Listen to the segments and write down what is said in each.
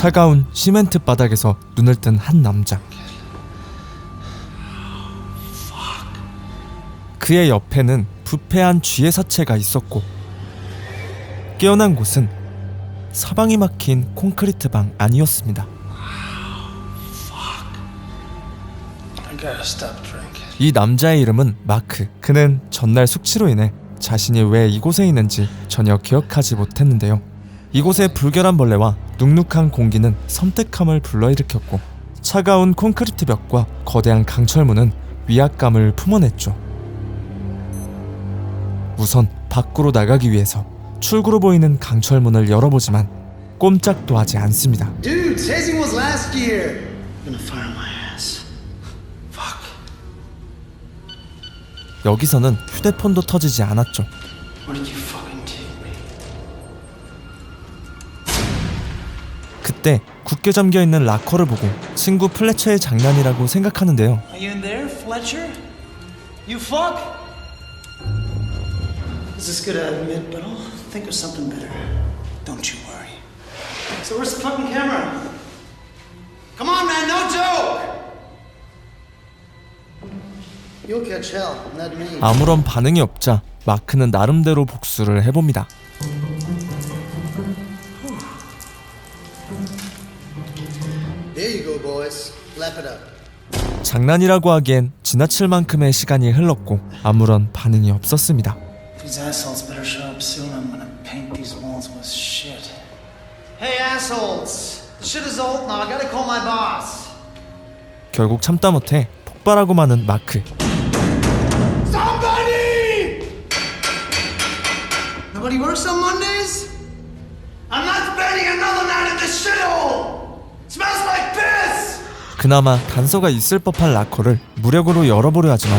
차가운 시멘트 바닥에서 눈을 뜬 한 남자. 그의 옆에는 부패한 쥐의 사체가 있었고 깨어난 곳은 사방이 막힌 콘크리트 방 아니었습니다. 이 남자의 이름은 마크. 그는 전날 숙취로 인해 자신이 왜 이곳에 있는지 전혀 기억하지 못했는데요. 이곳의 불결한 벌레와 눅눅한 공기는 섬뜩함을 불러일으켰고 차가운 콘크리트 벽과 거대한 강철문은 위압감을 품어냈죠. 우선 밖으로 나가기 위해서 출구로 보이는 강철문을 열어보지만 꼼짝도 하지 않습니다. Dude, tasing was last year. gonna fire my ass. Fuck. 여기서는 휴대폰도 터지지 않았죠. What did you 그때 굳게 잠겨 있는 라커를 보고 친구 플래처의 장난이라고 생각하는데요. Are you in there, Fletcher? You fuck? This is good to admit, but I'll think of something better. Don't you worry. So where's the fucking camera? Come on, man, no joke! You'll catch hell, not me. 아무런 반응이 없자 마크는 나름대로 복수를 해봅니다. 장난이라고 하기엔 지나칠 만큼의 시간이 흘렀고 아무런 반응이 없었습니다. These assholes better show up soon. I'm gonna paint these walls with shit. Hey, assholes! Shit is old now. I gotta call my boss. 결국 참다 못해 폭발하고 마는 마크. 그나마 단서가 있을 법한 라커를 무력으로 열어보려 하지만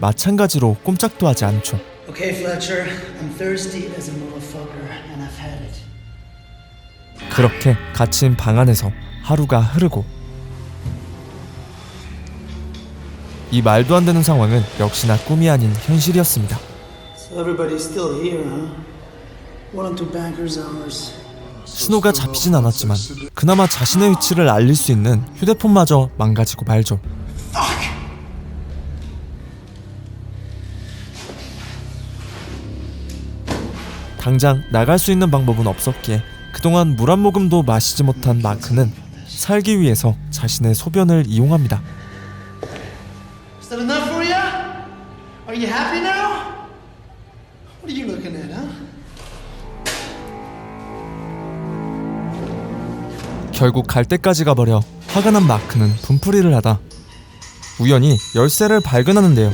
마찬가지로 꼼짝도 하지 않죠. Okay, Fletcher. I'm thirsty as a motherfucker, and I've had it. 그렇게 갇힌 방 안에서 하루가 흐르고 이 말도 안 되는 상황은 역시나 꿈이 아닌 현실이었습니다. So everybody's still here, huh? One or two bankers hours. 신호가 잡히진 않았지만 그나마 자신의 위치를 알릴 수 있는 휴대폰마저 망가지고 말죠. 당장 나갈 수 있는 방법은 없었기에 그동안 물 한 모금도 마시지 못한 마크는 살기 위해서 자신의 소변을 이용합니다. 결국 갈 때까지 가버려 화가 난 마크는 분풀이를 하다 우연히 열쇠를 발견하는데요.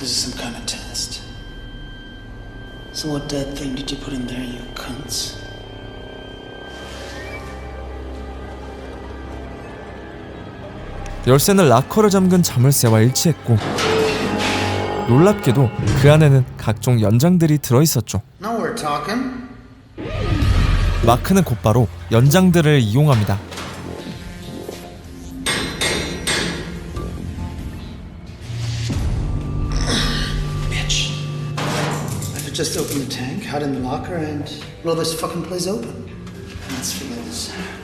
This is some kind of test. So what dead thing did you put in there, you cunts? 열쇠는 라커를 잠근 자물쇠와 일치했고 놀랍게도 그 안에는 각종 연장들이 들어있었죠. We're talking. 마크는 곧바로 연장들을 이용합니다. Bitch. I could just open the tank, hide in the locker, and blow this fucking place open. Let's figure this out.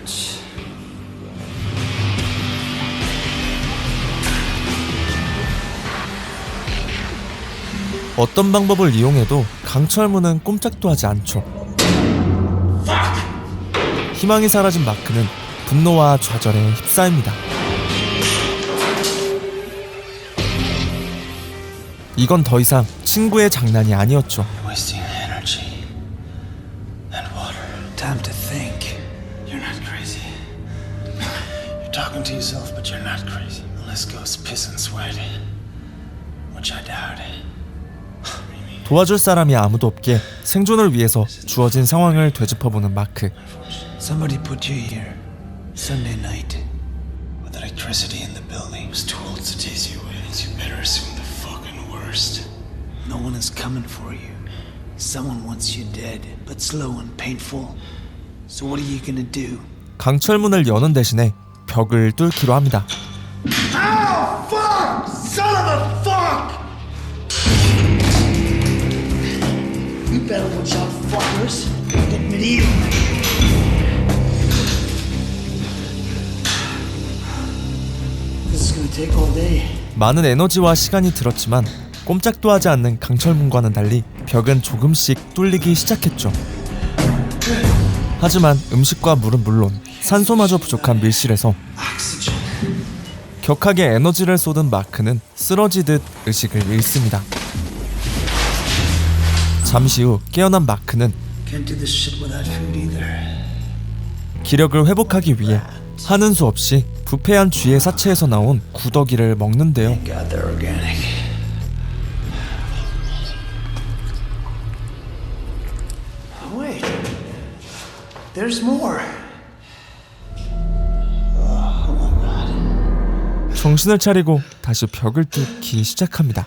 어떤 방법을 이용해도 강철문은 꼼짝도 하지 않죠. 희망이 사라진 마크는 분노와 좌절에 휩싸입니다. 이건 더 이상 친구의 장난이 아니었죠. 도와줄 사람이 아무도 없기에 생존을 위해서 주어진 상황을 되짚어보는 마크. Somebody put you here. Sunday night. With electricity in the building. It was too old to chase you away. You better assume the fucking worst. No one is coming for you. Someone wants you dead, but slow and painful. So what are you gonna do? 강철문을 여는 대신에 벽을 뚫기로 합니다. Fuckers. Get medieval. This is gonna take all day. 많은 에너지와 시간이 들었지만 꼼짝도 하지 않는 강철문과는 달리 벽은 조금씩 뚫리기 시작했죠. 하지만 음식과 물은 물론 산소마저 부족한 밀실에서. 격하게 에너지를 쏟은 마크는 쓰러지듯 의식을 잃습니다. 잠시 후 깨어난 마크는. 기력을 회복하기 위해 하는 수 없이 부패한 쥐의 사체에서 나온 구더기를 먹는데요. Oh. 정신을 차리고 다시 벽을 뚫기 시작합니다.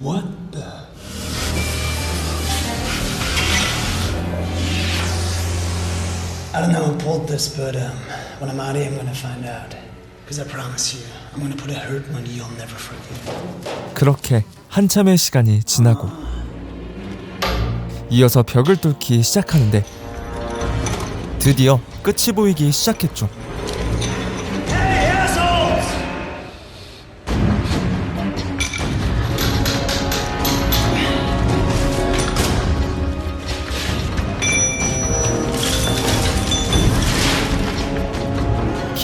What the? I don't know who pulled this, but um, when I'm out of here, I'm gonna find out. Because I promise you, I'm gonna put a hurt on you you'll never forget. 그렇게 한참의 시간이 지나고 이어서 벽을 뚫기 시작하는데 드디어 끝이 보이기 시작했죠.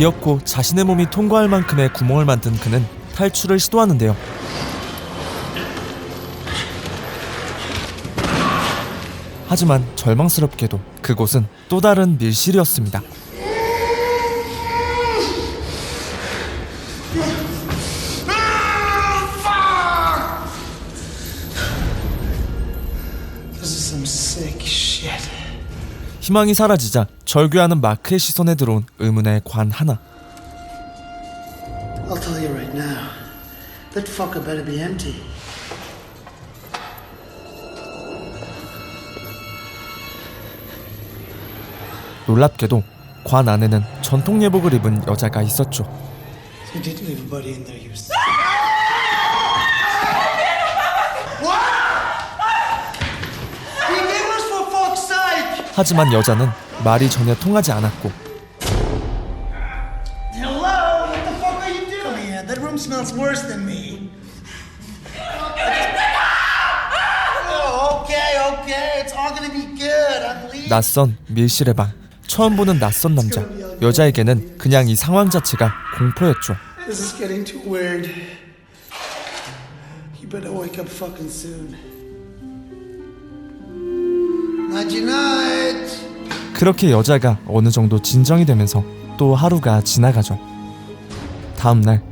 기어코 자신의 몸이 통과할 만큼의 구멍을 만든 그는 탈출을 시도하는데요. 하지만 절망스럽게도 그곳은 또 다른 밀실이었습니다. 희망이 사라지자 절규하는 마크의 시선에 들어온 의문의 관 하나. I'll tell you right now. That fucker better be empty. 놀랍게도 관 안에는 전통 예복을 입은 여자가 있었죠. You did leave a body in there, you s- What? He gave us for fuck's sake! 하지만 여자는 말이 전혀 통하지 않았고 Hello? What the fuck are you doing? Come here. That room smells worse than me. oh, okay, okay. It's all gonna be good. I'm leaving. 낯선 밀실의 방. 처음 보는 낯선 남자. 여자에게는 그냥 이 상황 자체가 공포였죠. This is getting too weird. You better wake up fucking soon. 그렇게 여자가 어느 정도 진정이 되면서 또 하루가 지나가죠. 다음 날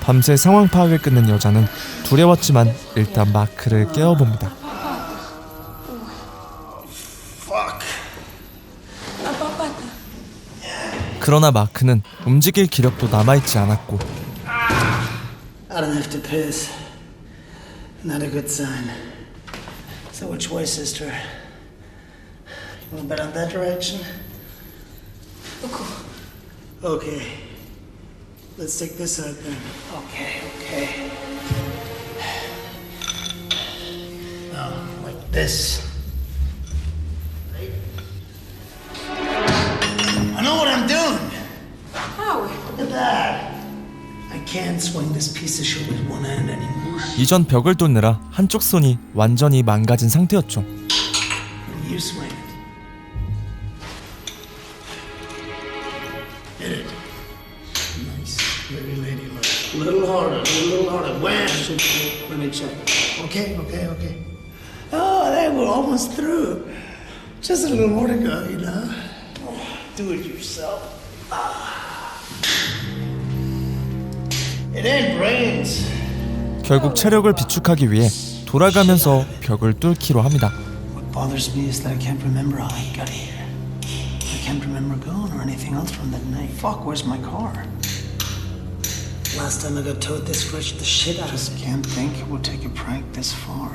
밤새 상황 파악을 끊는 여자는 두려웠지만 일단 마크를 깨워봅니다. 그러나 마크는 움직일 기력도 남아있지 않았고 I don't have to piss. Not a wanna bet on that direction? Okay. Let's take this out then. Okay, okay. Now, like this. Right? I know what I'm doing. Look at that. I can't swing this piece of shit with one hand anymore. 이전 벽을 뚫느라 한쪽 손이 완전히 망가진 상태였죠. Wham! Let me check. Okay, okay, okay. Oh, they were almost through. Just a little more to go, you know. Do it yourself. Ah. It ain't brains. 결국 체력을 비축하기 위해 돌아가면서 벽을 뚫기로 합니다. What bothers me is that I can't remember how I got here. I can't remember going or anything else from that night. Fuck, where's my car? last time I got towed this rich, the shit out Just of me. can't think it will take a prank this far.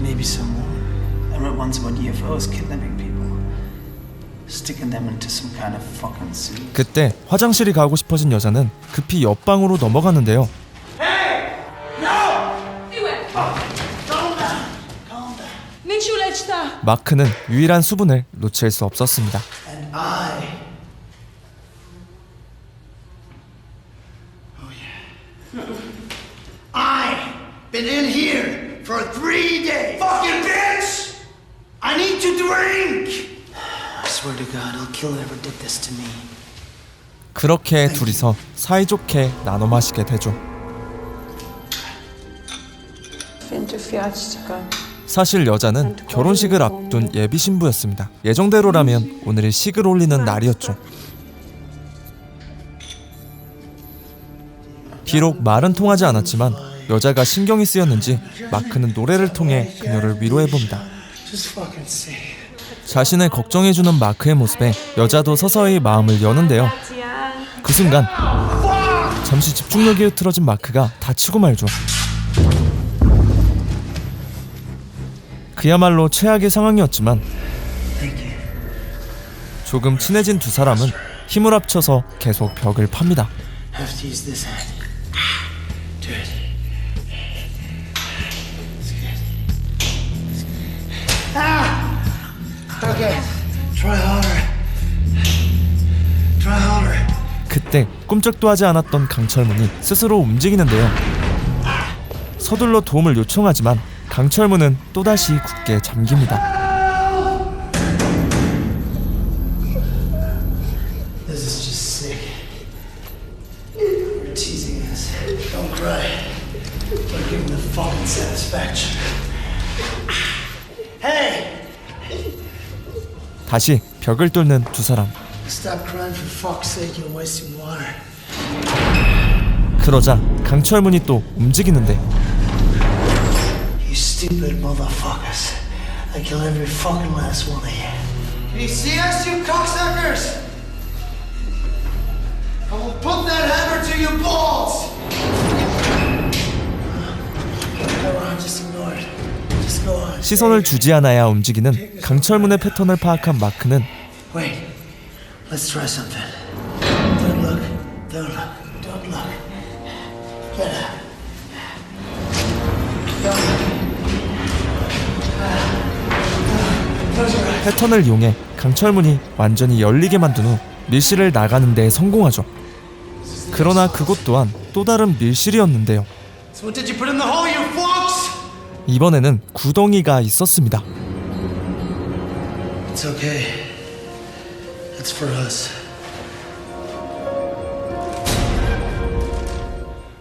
Maybe someone. I wrote once about UFOs kidnapping people. Sticking them into some kind of fucking suit. 그때 화장실이 가고 싶어진 여자는 급히 옆방으로 넘어가는데요. 마크는 유일한 수분을 놓칠 수 없었습니다. 그렇게 둘이서 사이좋게 나눠 마시게 되죠. 사실 여자는 결혼식을 앞둔 예비 신부였습니다. 예정대로라면 오늘이 식을 올리는 날이었죠. 비록 말은 통하지 않았지만 여자가 신경이 쓰였는지 마크는 노래를 통해 그녀를 위로해 봅니다. 자신을 걱정해주는 마크의 모습에 여자도 서서히 마음을 여는데요. 그 순간 잠시 집중력이 흐트러진 마크가 다치고 말죠. 그야말로 최악의 상황이었지만 조금 친해진 두 사람은 힘을 합쳐서 계속 벽을 팝니다. 그때 꿈쩍도 하지 않았던 강철문이 스스로 움직이는데요. 서둘러 도움을 요청하지만 강철문은 또다시 굳게 잠깁니다. 다시 벽을 뚫는 두 사람. Stop crying for fuck's sake. You're wasting water. 그러자 강철문이 또 움직이는데 시선을 주지 않아야 움직이는 강철문의 패턴을 파악한 마크는 Wait. Let's try something. Don't look. Don't look. Don't look. Get up. Don't look. Close your eyes. 패턴을 이용해 강철문이 완전히 열리게 만든 후 밀실을 나가는 데 성공하죠. 그러나 그곳 또한 또 다른 밀실이었는데요. So 이번에는 구덩이가 있었습니다. It's okay. It's for us.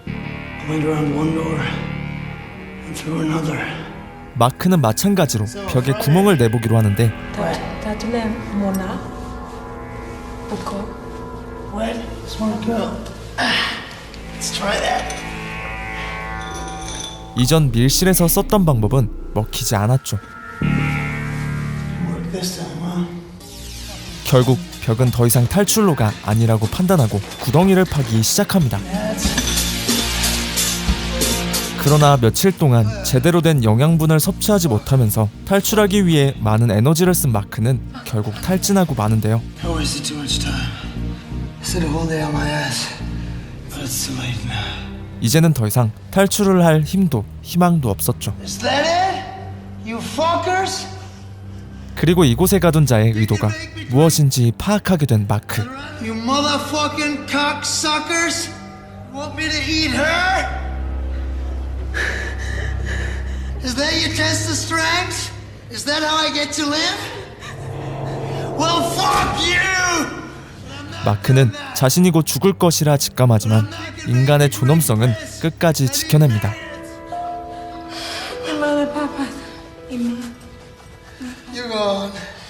I went around one door and through another. 마크는 마찬가지로 벽에 구멍을 내보기로 하는데. What? Smart girl. Ah, Let's try that. 이전 밀실에서 썼던 방법은 먹히지 않았죠. 결국 벽은 더 이상 탈출로가 아니라고 판단하고 구덩이를 파기 시작합니다. 그러나 며칠 동안 제대로 된 영양분을 섭취하지 못하면서 탈출하기 위해 많은 에너지를 쓴 마크는 결국 탈진하고 마는데요. 이제는 더 이상 탈출을 할 힘도 희망도 없었죠. Is that it? You fuckers? 그리고 이곳에 가둔 자의 의도가 무엇인지 파악하게 된 마크. You motherfucking cocksuckers! Want me to eat her? Is that your test of strength? Is that how I get to live? Well, fuck you! 마크는 자신이 곧 죽을 것이라 직감하지만 인간의 존엄성은 끝까지 지켜냅니다.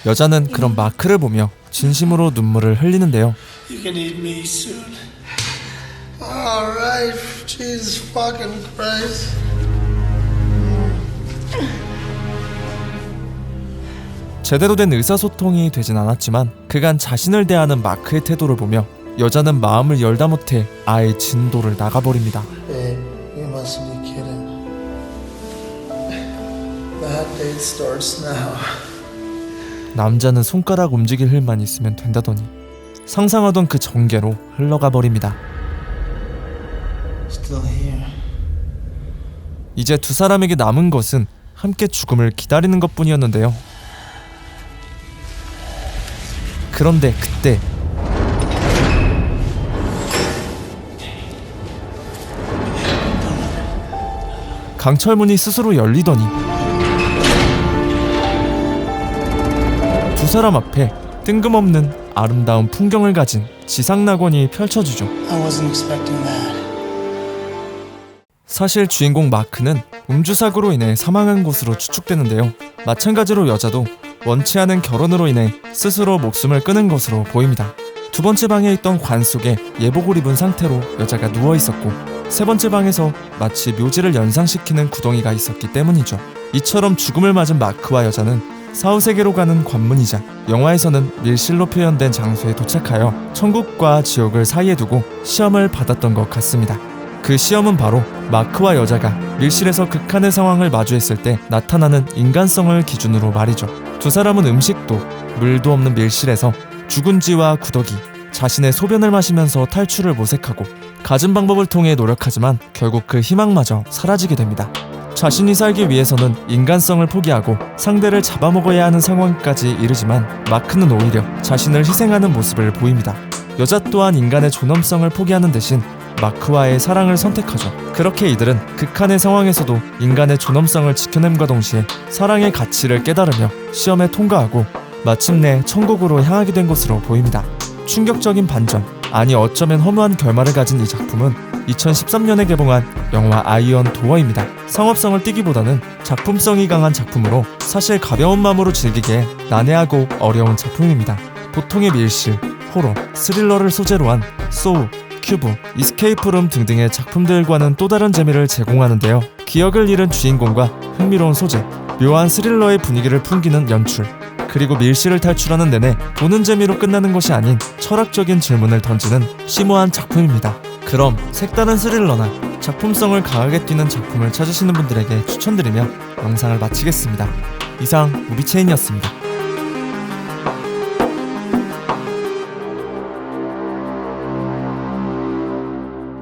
여자는 그런 마크를 보며 진심으로 눈물을 흘리는데요. 제대로 된 의사소통이 되진 않았지만 그간 자신을 대하는 마크의 태도를 보며 여자는 마음을 열다 못해 아예 진도를 나가버립니다. Babe, you mustn't be kidding. That date starts now. 남자는 손가락 움직일 일만 있으면 된다더니 상상하던 그 전개로 흘러가 버립니다. Still here. 이제 두 사람에게 남은 것은 함께 죽음을 기다리는 것뿐이었는데요. 그런데 그때 강철문이 스스로 열리더니 두 사람 앞에 뜬금없는 아름다운 풍경을 가진 지상 낙원이 펼쳐지죠. Wasn't expecting that. 사실 주인공 마크는 음주사고로 인해 사망한 것으로 추측되는데요. 마찬가지로 여자도 원치 않은 결혼으로 인해 스스로 목숨을 끊은 것으로 보입니다. 두 번째 방에 있던 관 속에 예복을 입은 상태로 여자가 누워 있었고 세 번째 방에서 마치 묘지를 연상시키는 구덩이가 있었기 때문이죠. 이처럼 죽음을 맞은 마크와 여자는 사후세계로 가는 관문이자 영화에서는 밀실로 표현된 장소에 도착하여 천국과 지옥을 사이에 두고 시험을 받았던 것 같습니다. 그 시험은 바로 마크와 여자가 밀실에서 극한의 상황을 마주했을 때 나타나는 인간성을 기준으로 말이죠. 두 사람은 음식도 물도 없는 밀실에서 죽은지와 구더기, 자신의 소변을 마시면서 탈출을 모색하고 갖은 방법을 통해 노력하지만 결국 그 희망마저 사라지게 됩니다. 자신이 살기 위해서는 인간성을 포기하고 상대를 잡아먹어야 하는 상황까지 이르지만 마크는 오히려 자신을 희생하는 모습을 보입니다. 여자 또한 인간의 존엄성을 포기하는 대신 마크와의 사랑을 선택하죠. 그렇게 이들은 극한의 상황에서도 인간의 존엄성을 지켜냄과 동시에 사랑의 가치를 깨달으며 시험에 통과하고 마침내 천국으로 향하게 된 것으로 보입니다. 충격적인 반전, 아니 어쩌면 허무한 결말을 가진 이 작품은 2013년에 개봉한 영화 아이언 도어입니다. 상업성을 띠기보다는 작품성이 강한 작품으로 사실 가벼운 마음으로 즐기기에 난해하고 어려운 작품입니다. 보통의 밀실, 호러, 스릴러를 소재로 한 소우, 큐브, 이스케이프룸 등등의 작품들과는 또 다른 재미를 제공하는데요. 기억을 잃은 주인공과 흥미로운 소재, 묘한 스릴러의 분위기를 풍기는 연출, 그리고 밀실을 탈출하는 내내 보는 재미로 끝나는 것이 아닌 철학적인 질문을 던지는 심오한 작품입니다. 그럼 색다른 스릴러나 작품성을 강하게 띠는 작품을 찾으시는 분들에게 추천드리며 영상을 마치겠습니다. 이상 무비체인이었습니다.